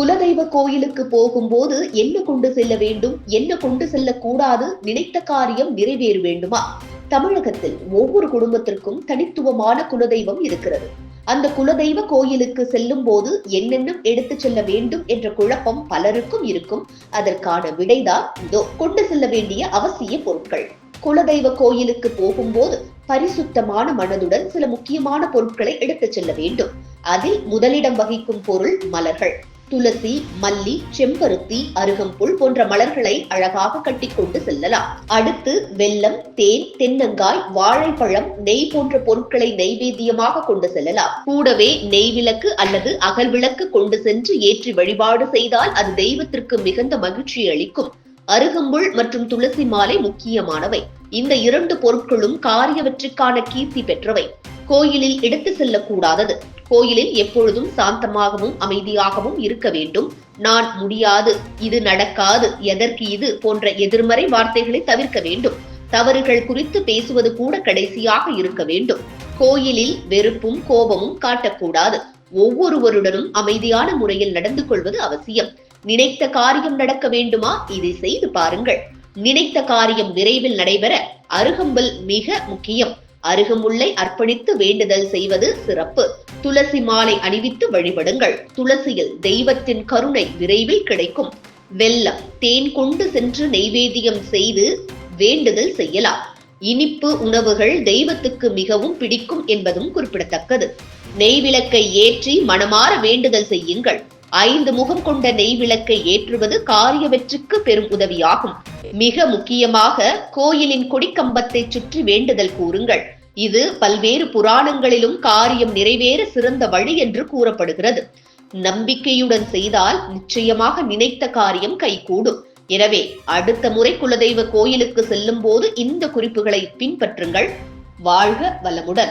குலதெய்வ கோயிலுக்கு போகும்போது என்ன கொண்டு செல்ல வேண்டும் என்ன கொண்டு செல்லக்கூடாது நினைத்த காரியம் நிறைவேற வேண்டுமா? தமிழகத்தில் ஒவ்வொரு குடும்பத்திற்கும் தனித்துவமான குலதெய்வம் இருக்கிறது. அந்த குலதெய்வ கோயிலுக்கு செல்லும் போது என்னென்ன எடுத்து செல்ல வேண்டும் என்ற குழப்பம் பலருக்கும் இருக்கும். அதற்கான விடைதான் இதோ கொண்டு செல்ல வேண்டிய அவசிய பொருட்கள். குலதெய்வ கோயிலுக்கு போகும்போது பரிசுத்தமான மனதுடன் சில முக்கியமான பொருட்களை எடுத்துச் செல்ல வேண்டும். அதில் முதலிடம் வகிக்கும் பொருள் மலர்கள். துளசி மல்லி செம்பருத்தி அருகம்புல் போன்ற மலர்களை அழகாக கட்டிக்கொண்டு செல்லலாம். அடுத்து வெல்லம் தேன் தென்னங்காய் வாழைப்பழம் நெய் போன்ற பொருட்களை நைவேத்தியமாக கொண்டு செல்லலாம். கூடவே நெய் விளக்கு அல்லது அகல் விளக்கு கொண்டு சென்று ஏற்றி வழிபாடு செய்தால் அது தெய்வத்திற்கு மிகுந்த மகிழ்ச்சி அளிக்கும். அருகம்புல் மற்றும் துளசி மாலை முக்கியமானவை. இந்த இரண்டு பொருட்களும் காரியவற்றிற்கான கீர்த்தி பெற்றவை. கோயிலில் எடுத்து செல்லக்கூடாதது. கோயிலில் எப்பொழுதும் சாந்தமாகவும் அமைதியாகவும் இருக்க வேண்டும். நான் முடியாது இது நடக்காது எதற்கு இது போன்ற எதிர்மறை வார்த்தைகளை தவிர்க்க வேண்டும். தவறுகள் குறித்து பேசுவது கூட கடைசியாக இருக்க வேண்டும். கோயிலில் வெறுப்பும் கோபமும் காட்டக்கூடாது. ஒவ்வொருவருடனும் அமைதியான முறையில் நடந்து கொள்வது அவசியம். நினைத்த காரியம் நடக்க வேண்டுமா? இதை செய்து பாருங்கள். நினைத்த காரியம் விரைவில் நடைபெற அருகம்புல் மிக முக்கியம். அருகமுல்லை அர்ப்பணித்து வேண்டுதல் செய்வது சிறப்பு. துளசி மாலை அணிவித்து வழிபடுங்கள். துளசியில் தெய்வத்தின் கருணை விரைவில் கிடைக்கும். வெல்லம் தேன் கொண்டு சென்று நெய்வேத்தியம் செய்து வேண்டுதல் செய்யலாம். இனிப்பு உணவுகள் தெய்வத்துக்கு மிகவும் பிடிக்கும் என்பதும் குறிப்பிடத்தக்கது. நெய் விளக்கை ஏற்றி மனமாற வேண்டுதல் செய்யுங்கள். ஐந்து முகம் கொண்ட நெய் விளக்கை ஏற்றுவது காரிய வெற்றிக்கு பெரும் உதவியாகும். மிக முக்கியமாக கோயிலின் கொடிக்கம்பத்தை சுற்றி வேண்டுதல் கூறுங்கள். இது பல்வேறு புராணங்களிலும் காரியம் நிறைவேற சிறந்த வழி என்று கூறப்படுகிறது. நம்பிக்கையுடன் செய்தால் நிச்சயமாக நினைத்த காரியம் கைகூடும். எனவே அடுத்த முறை குலதெய்வ கோயிலுக்கு செல்லும் போது இந்த குறிப்புகளை பின்பற்றுங்கள். வாழ்க வளமுடன்.